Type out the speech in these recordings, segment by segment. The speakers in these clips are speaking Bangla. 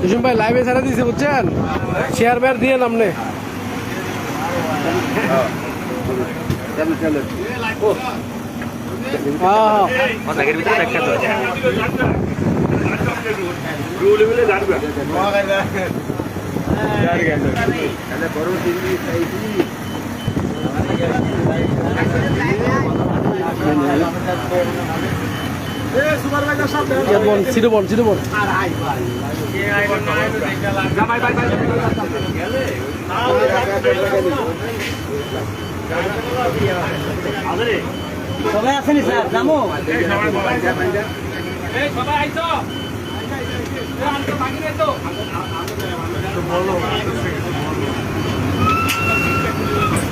দুজন ভাই লাইভে ছাড়া দিয়েছে বুঝছেন শেয়ার বেয়ার দিয়ে নামনে হ্যাঁ হ্যাঁ অনেকের ভিতরে দেখা তো ইয়ে বল সিধু বল বল সবাই আসেনি স্যার?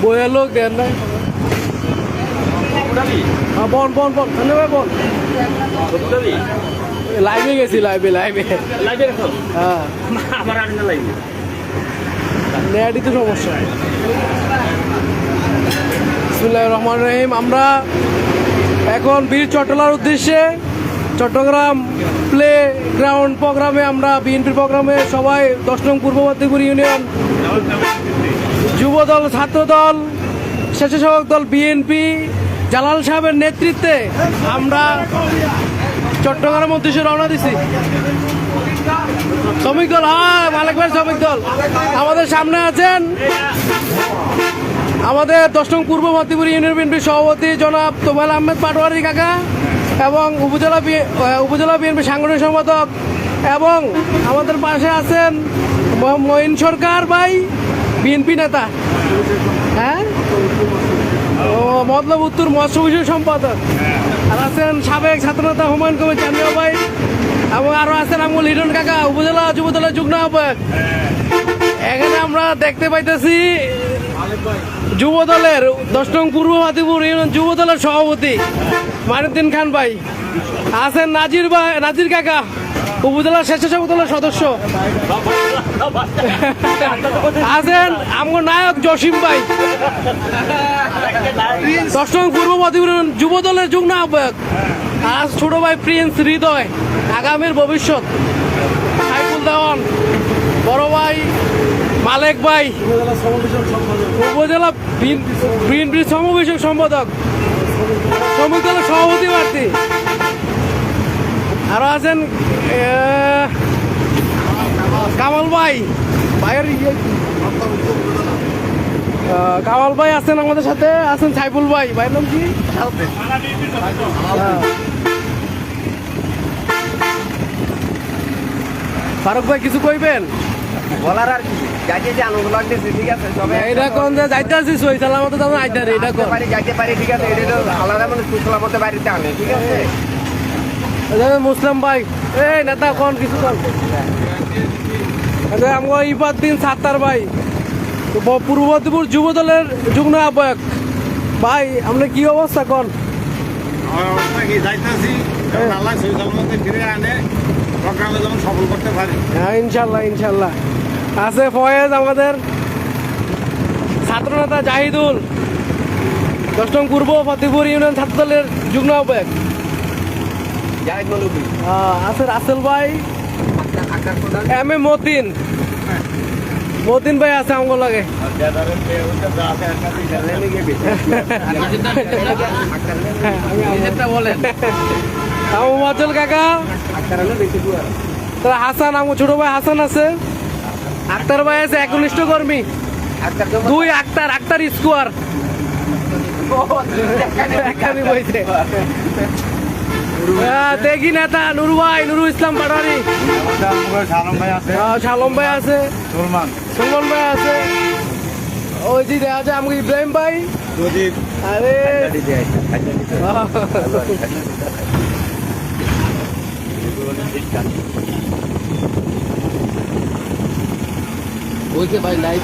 বইয়ের লোক দেন নাই। হ্যাঁ বল বল বল। ধন্যবাদ বল। লাইভে গেছি লাইভে লাইভে হ্যাঁ। আমার নেয়ারই তো সমস্যা। বিসমুল্লাহ রহমান রহিম আমরা এখন বীর চট্টলার উদ্দেশ্যে চট্টগ্রাম প্লে গ্রাউন্ড প্রোগ্রামে আমরা বিএনপি প্রোগ্রামে সবাই দশ নং পূর্ববর্তীপুর ইউনিয়ন যুবদল ছাত্রদল স্বেচ্ছাসেবক দল বিএনপি জালাল সাহেবের নেতৃত্বে আমরা চট্টগ্রাম উদ্দেশ্যে রওনা দিছি। শ্রমিক দল হ্যাঁ মালিক ভাই শ্রমিক দল। আমাদের সামনে আছেন আমাদের দশ নং পূর্ব ভর্তিপুর ইউনিয়ন বিএনপির সভাপতি জনাব তোফাল আহমেদ পাটোয়ারি কাকা এবং উপজেলা উপজেলা বিএনপি সাংগঠনিক সম্পাদক এবং আমাদের পাশে আছেন ম- মঈন সরকার ভাই, বিএনপি নেতা। হ্যাঁ? মতলব উত্তর মৎস্য বিষয় সম্পাদক। আর আছেন সাবেক ছাত্রনেতা হুমায়ুন কবির চান্দিয়া ভাই এবং আরও আছেন আমুল হিরণ কাকা, উপজেলা যুবদলের যুগ্ম আহ্বায়ক। এখানে আমরা দেখতে পাইতেছি যুব দলের দশ নং পূর্ব মাতিপুর যুব সভাপতি মারুদ্দিন খান ভাই। আছেন নাজির ভাই নাজির কাকা। উপজেলা স্বেচ্ছাসেবক দলের সদস্য। আছেন আমার নায়ক জসিম ভাই। দশ নং পূর্ব মাতিপুর ইউনিয়ন যুব দলের যুগ্ম আহ্বায়ক। আজ ছোট ভাই প্রিন্স হৃদয়, আগামীর ভবিষ্যৎ। সাইফুল দেওয়ান, বড় ভাই মালেক ভাই। উপজেলা বিএনপি সমাবেশক সম্পাদক। শ্রমিক সভাপতি প্রার্থী। আরও আছেন? কামাল ভাই। ভাইয়ের ইয়ে কামাল ভাই আছেন আমাদের সাথে? আছেন সাইফুল ভাই। ভাইয়ের নাম কি। ফারুক ভাই কিছু কইবেন? বলার আর কি যাকে যে আনন্দ লাগতেছে ঠিক আছে সবাই এইটা কোন যে যাইতে আছি সই সালামত আইতারে এটা কোন পারি যাইতে পারি ঠিক আছে এটা আলাদা মানে সুতলা মতো বাড়িতে আনে ঠিক আছে? এটা মুসলিম ভাই। এই নেতা কোন কিছু কোন এটা আমগো ইফাদ্দিন সাত্তার ভাই। তো ব- পূর্ববর্তীপুর যুব দলের যুগ্ম আহ্বায়ক। ভাই আপনার কি অবস্থা কোন? আমার হ্যাঁ ইনশাল্লাহ ইনশাল্লাহ। আছে ফয়েজ আমাদের। ছাত্রনেতা জাহিদুল। দশ নং পূর্ব ফতেপুর ইউনিয়ন ছাত্র দলের যুগ্ম আহ্বায়ক। আহ, আছে রাসেল ভাই। M A Matin. মতিন ভাই আছে আমগো লাগে। মাজল কাকা। আকার হলো তারা হাসান আমার ছোট ভাই হাসান আছে। আক্তার ভাই আছে একনিষ্ঠ কর্মী। দুই আক্তার আক্তার স্কোয়ার। বইছে। দেখি নেতা নুরু ভাই নুরু ইসলাম পাটারি সালাম ভাই আছে শালম ভাই আছে। সলমান। সুমন ভাই আছে। ওই যে দেখা যায় আমাকে ইব্রাহিম ভাই। যদি আরে। ওইকে ভাই লাইভ